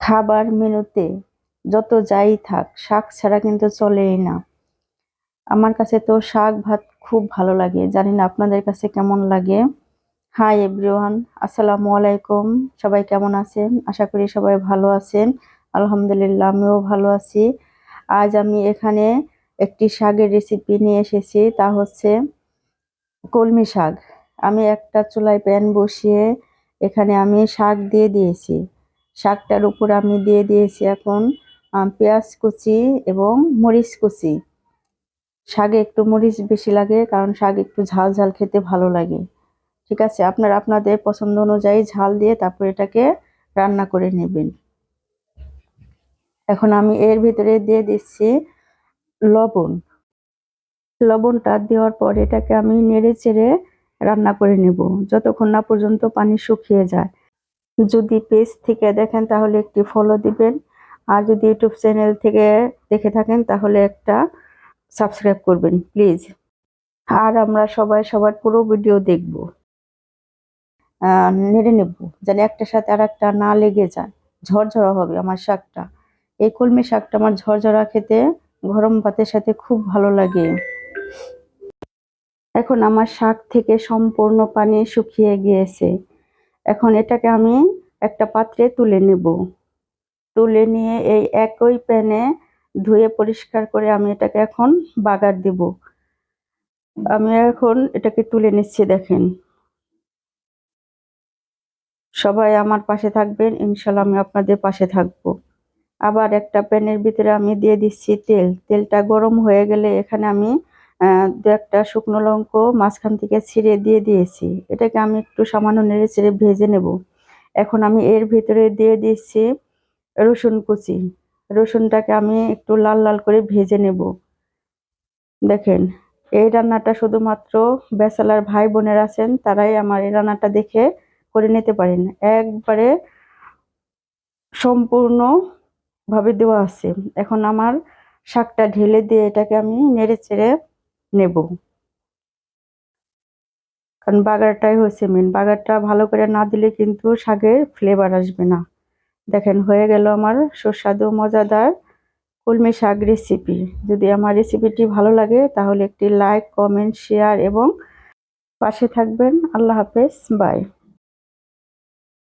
খাবার মেনুতে যত যাই থাক, শাক ছাড়া কিন্তু চলেই না। আমার কাছে তো শাক, ভাত খুব ভালো লাগে। জানি না আপনাদের কাছে কেমন লাগে? হাই এভরিওয়ান আসসালামু আলাইকুম। সবাই কেমন আছেন? আশা করি সবাই ভালো আছেন। আলহামদুলিল্লাহ, আমিও ভালো আছি। আজ আমি এখানে একটি শাকের রেসিপি নিয়ে এসেছি, তা হচ্ছে কলমি শাক। আমি একটা চুলায় প্যান বসিয়ে এখানে আমি শাক দিয়ে দিয়েছি। শাকটার উপর আমি দিয়ে দিয়েছি এখন পেঁয়াজ কুচি এবং মরিচ কুচি। শাকে একটু মরিচ বেশি লাগে কারণ শাক একটু ঝাল ঝাল খেতে ভালো লাগে। ঠিক আছে, আপনারা আপনাদের পছন্দ অনুযায়ী ঝাল দিয়ে তারপর এটাকে রান্না করে নেবেন। এখন আমি এর ভিতরে দিয়ে দিচ্ছি লবণ। লবণটা দেওয়ার পর এটাকে আমি নেড়ে চেড়ে রান্না করে নেব। যতক্ষণ না পর্যন্ত পানি শুকিয়ে যায়। যদি পেজ থেকে দেখেন তাহলে একটি ফলো দিবেন। আর যদি ইউটিউব চ্যানেল থেকে দেখে থাকেন তাহলে একটা সাবস্ক্রাইব করবেন প্লিজ আর আমরা সবাই সবার পুরো ভিডিও দেখব। নেড়ে নেব, যেন একটার সাথে আর একটা না লেগে যায়। ঝরঝরা হবে আমার শাকটা। এই কলমি শাকটা আমার ঝরঝরা খেতে, গরম ভাতের সাথে খুব ভালো লাগে। এখন আমার শাক থেকে সম্পূর্ণ পানি শুকিয়ে গিয়েছে। এখন এটাকে আমি একটা পাত্রে তুলে নেব। তুলে নিয়ে এই একই প্যানে ধুয়ে পরিষ্কার করে আমি এটাকে এখন বাগার দেব। আমি এখন এটাকে তুলে নিচ্ছি, দেখেন। সবাই আমার পাশে থাকবেন ইনশাল্লাহ আমি আপনাদের পাশে থাকব। আবার একটা প্যানের ভিতরে আমি দিয়ে দিচ্ছি তেল। তেলটা গরম হয়ে গেলে এখানে আমি দু একটা শুকনো লঙ্কা মাঝখান থেকে ছিঁড়ে দিয়ে দিয়েছি। এটাকে আমি একটু সামান্য নেড়ে ছেড়ে ভেজে নেব। এখন আমি এর ভিতরে দিয়ে দিচ্ছি রসুন কুচি। রসুনটাকে আমি একটু লাল লাল করে ভেজে নেব। দেখেন, এই রান্নাটা শুধুমাত্র বেসালার ভাই বোনের আছেন, তারাই আমার এই রান্নাটা দেখে করে নিতে পারেন। একবারে সম্পূর্ণভাবে দেওয়া আছে। এখন আমার শাকটা ঢেলে দিয়ে এটাকে আমি নেড়ে চেড়ে নেব। কারণ বাগারটাই হচ্ছে মেন বাগারটা ভালো করে না দিলে কিন্তু শাকের ফ্লেভার আসবে না। দেখেন, হয়ে গেল আমার সুস্বাদু, মজাদার কলমি শাক রেসিপি যদি আমার রেসিপিটি ভালো লাগে, তাহলে একটি লাইক কমেন্ট শেয়ার এবং পাশে থাকবেন। আল্লাহ হাফেজ বাই